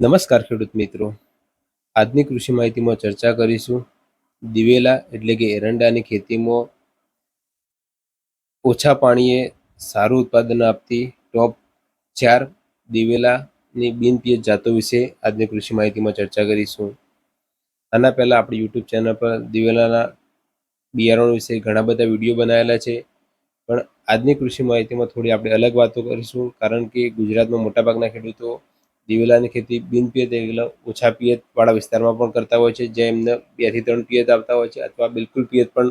નમસ્કાર ખેડૂત મિત્રો. આજની કૃષિ માહિતીમાં ચર્ચા કરીશું. દિવેલા એટલે કે એરંડાની ખેતીમાં ઓછા પાણીએ સારું ઉત્પાદન આપતી ટોપ ચાર દિવેલાની બિનપિયત જાતો વિશે આજની કૃષિ માહિતીમાં ચર્ચા કરીશું. આના પહેલાં આપણી યુટ્યુબ ચેનલ પર દિવેલાના બિયારણો વિશે ઘણા બધા વીડિયો બનાવેલા છે. પણ આજની કૃષિ માહિતીમાં થોડી આપણે અલગ વાતો કરીશું, કારણ કે ગુજરાતમાં મોટાભાગના ખેડૂતો દિવેલાની ખેતી બિન પિયત એટલે ઓછા પિયત વાળા વિસ્તારમાં પણ કરતા હોય છે, જે એમને બેથી ત્રણ પિયત આવતા હોય છે અથવા બિલકુલ પિયત પણ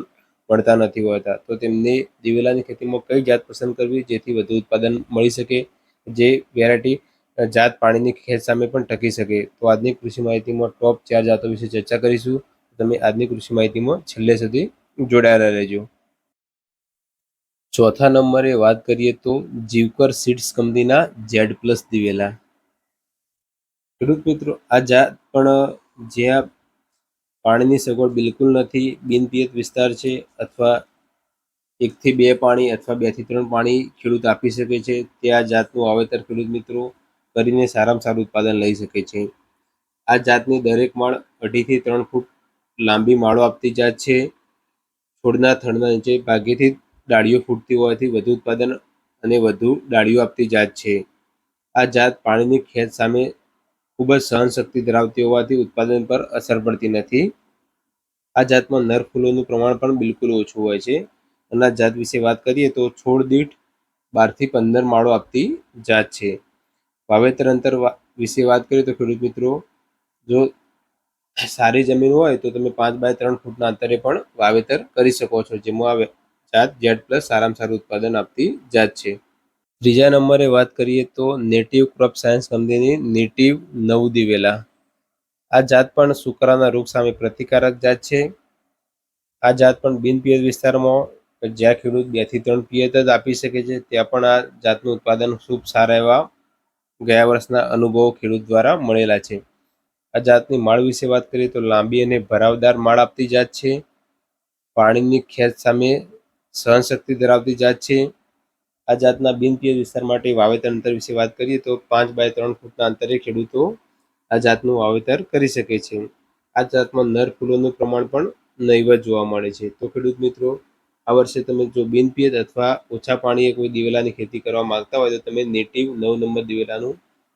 મળતા નથી હોતા. તો તેમને દિવેલાની ખેતીમાં કઈ જાત પસંદ કરવી જેથી વધુ ઉત્પાદન મળી શકે, જે વેરાયટી જાત પાણીની ખેત સામે પણ ટકી શકે. તો આજની કૃષિ માહિતીમાં ટોપ ચાર જાતો વિશે ચર્ચા કરીશું. તમે આજની કૃષિ માહિતીમાં છેલ્લે સુધી જોડાયેલા રહેજો. ચોથા નંબરે વાત કરીએ તો જીવકર સીડ્સ કંપનીના ઝેડ પ્લસ દિવેલા. ખેડૂત મિત્રો, આ જાત પણ જ્યાં પાણીની સગવડ બિલકુલ નથી બિનપિયત વિસ્તાર છે અથવા એકથી બે પાણી અથવા બેથી ત્રણ પાણી ખેડૂત આપી શકે છે, તે આ જાતનું વાવેતર ખેડૂત મિત્રો કરીને સારામાં સારું ઉત્પાદન લઈ શકે છે. આ જાતની દરેક માળ અઢીથી ત્રણ ફૂટ લાંબી માળો આપતી જાત છે. છોડના થડના નીચે ભાગ્યથી ડાળીઓ ફૂટતી હોવાથી વધુ ઉત્પાદન અને વધુ ડાળીઓ આપતી જાત છે. આ જાત પાણીની ખેત સામે ખૂબ જ સહનશક્તિ ધરાવતી હોવાથી ઉત્પાદન પર અસર પડતી નથી. આ જાતમાં નર ફૂલોનું પ્રમાણ પણ બિલકુલ ઓછું હોય છે. અને આ જાત વિશે વાત કરીએ તો છોડ દીઠ બારથી પંદર માળો આપતી જાત છે. વાવેતર અંતર વિશે વાત કરીએ તો ખેડૂત મિત્રો, જો સારી જમીન હોય તો તમે પાંચ બાય ત્રણ ફૂટના અંતરે પણ વાવેતર કરી શકો છો. જેમાં આ જાત જેડ પ્લસ સારામાં સારું ઉત્પાદન આપતી જાત છે. ત્રીજા નંબરે વાત કરીએ તો નેટિવ ક્રોપ સાયન્સ કંપનીની નેટિવ નવ દિવેલા આ જાત પણ સુકરાના રોગ સામે પ્રતિકારક જાત છે. આ જાત પણ બિનપિયત વિસ્તારમાં જ્યાં ખેડૂત બેથી ત્રણ પિયત જ આપી શકે છે, ત્યાં પણ આ જાતનું ઉત્પાદન ખૂબ સારા એવા ગયા વર્ષના અનુભવો ખેડૂત દ્વારા મળેલા છે. આ જાતની માળ વિશે વાત કરીએ તો લાંબી અને ભરાવદાર માળ આપતી જાત છે. પાણીની ખેત સામે સહનશક્તિ ધરાવતી જાત છે. આ જાતના બિનપિયત વિસ્તાર માટે વાવેતર અંતર વિશે વાત કરીએ તો પાંચ બાય ત્રણ ફૂટના અંતરે ખેડૂતો આ જાતનું વાવેતર કરી શકે છે. આ જાતમાં નર ફૂલોનું પ્રમાણ પણ નહીવત જોવા મળે છે. તો ખેડૂત મિત્રો, આ વર્ષે તમે જો બિનપિયત અથવા ઓછા પાણીએ કોઈ દિવેલાની ખેતી કરવા માંગતા હોય તો તમે નેટિવ નવ નંબર દિવેલાનું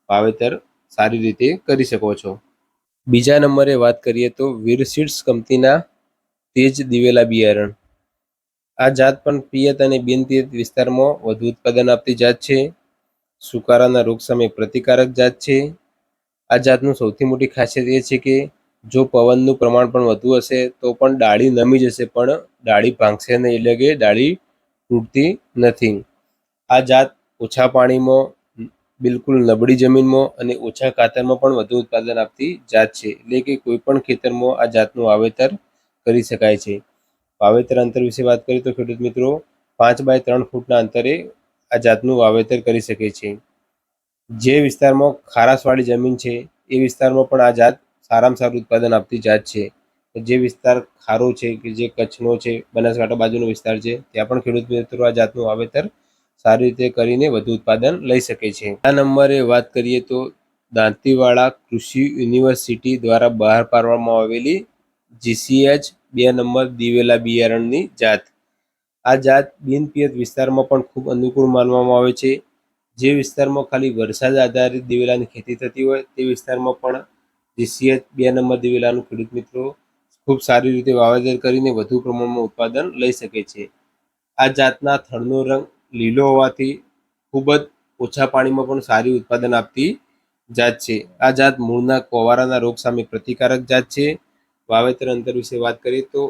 વાવેતર સારી રીતે કરી શકો છો. બીજા નંબરે વાત કરીએ તો વીર સીડ્સ કંપનીના તેજ દિવેલા બિયારણ. આ જાત પણ પિયત અને બિનપિયત વિસ્તારમાં વધુ ઉત્પાદન આપતી જાત છે. સુકારાના રોગ સામે પ્રતિકારક જાત છે. આ જાતનું સૌથી મોટી ખાસિયત એ છે કે જો પવનનું પ્રમાણ પણ વધુ હશે તો પણ ડાળી નમી જશે, પણ ડાળી ભાંગશે નહીં એટલે કે ડાળી તૂટતી નથી. આ જાત ઓછા પાણીમાં, બિલકુલ નબળી જમીનમાં અને ઓછા ખાતરમાં પણ વધુ ઉત્પાદન આપતી જાત છે. એટલે કે કોઈ પણ ખેતરમાં આ જાતનું વાવેતર કરી શકાય છે. વાવેતર અંતર વિશે વાત કરીએ તો ખેડૂત મિત્રો, પાંચ બાય ત્રણ ફૂટના અંતરે આ જાતનું વાવેતર કરી શકે છે. જે વિસ્તારમાં ખારાશવાળી જમીન છે, એ વિસ્તારમાં પણ આ જાત સારામાં સારું ઉત્પાદન આપતી જાત છે. જે વિસ્તાર ખારો છે કે જે કચ્છનો છે, બનાસકાંઠા બાજુનો વિસ્તાર છે, ત્યાં પણ ખેડૂત મિત્રો આ જાતનું વાવેતર સારી રીતે કરીને વધુ ઉત્પાદન લઈ શકે છે. આ નંબરે વાત કરીએ તો દાંતીવાડા કૃષિ યુનિવર્સિટી દ્વારા બહાર પાડવામાં આવેલી જીસીએચ બે નંબર દિવેલા બિયારણની જાત. આ જાત બિનપિયત વિસ્તારમાં પણ ખૂબ અનુકૂળ માનવામાં આવે છે. જે વિસ્તારમાં ખાલી વરસાદ આધારિત દિવેલાની ખેતી થતી હોય, તે વિસ્તારમાં પણ જીસીએચ બે નંબર દિવેલાનું ખેડૂત મિત્રો ખૂબ સારી રીતે વાવેતર કરીને વધુ પ્રમાણમાં ઉત્પાદન લઈ શકે છે. આ જાતના થળનો રંગ લીલો હોવાથી ખૂબ જ ઓછા પાણીમાં પણ સારી ઉત્પાદન આપતી જાત છે. આ જાત મૂળના કોવારાના રોગ સામે પ્રતિકારક જાત છે. વાવેતર અંતર વિશે વાત કરીએ તો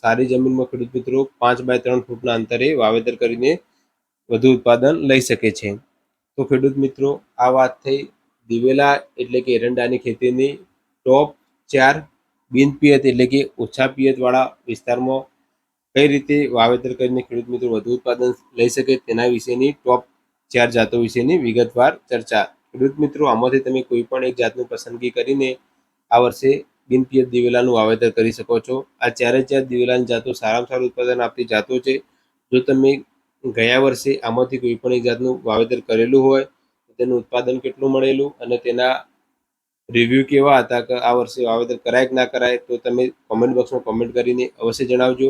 સારી જમીનમાં ખેડૂત મિત્રો પાંચ બાય ત્રણ ફૂટના અંતરે વાવેતર કરીને વધુ ઉત્પાદન લઈ શકે છે. તો ખેડૂત મિત્રો, આ વાત થઈ દિવેલા એટલે કે એરંડાની ખેતીની. ટોપ ચાર બિન પિયત એટલે કે ઓછા પિયતવાળા વિસ્તારમાં કઈ રીતે વાવેતર કરીને ખેડૂત મિત્રો વધુ ઉત્પાદન લઈ શકે તેના વિશેની ટોપ ચાર જાતો વિશેની વિગતવાર ચર્ચા. ખેડૂત મિત્રો, આમાંથી તમે કોઈ પણ એક જાતનું પસંદગી કરીને આ વર્ષે બિનપિયત દિવેલાનું વાવેતર કરી શકો છો. આ ચારે ચાર દિવેલાની જાતો સારામાં સારું ઉત્પાદન આપતી જાતો છે. જો તમે ગયા વર્ષે આમાંથી કોઈ પણ એક જાતનું વાવેતર કરેલું હોય, તો તેનું ઉત્પાદન કેટલું મળેલું અને તેના રિવ્યૂ કેવા હતા કે આ વર્ષે વાવેતર કરાય કે ના કરાય, તો તમે કોમેન્ટ બોક્સમાં કોમેન્ટ કરીને અવશ્ય જણાવજો.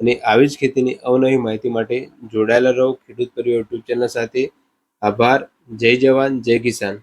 અને આવી જ ખેતીની અવનવી માહિતી માટે જોડાયેલા રહો ખેડૂત પરિવાર યુટ્યુબ ચેનલ સાથે. આભાર. જય જવાન. જય કિસાન.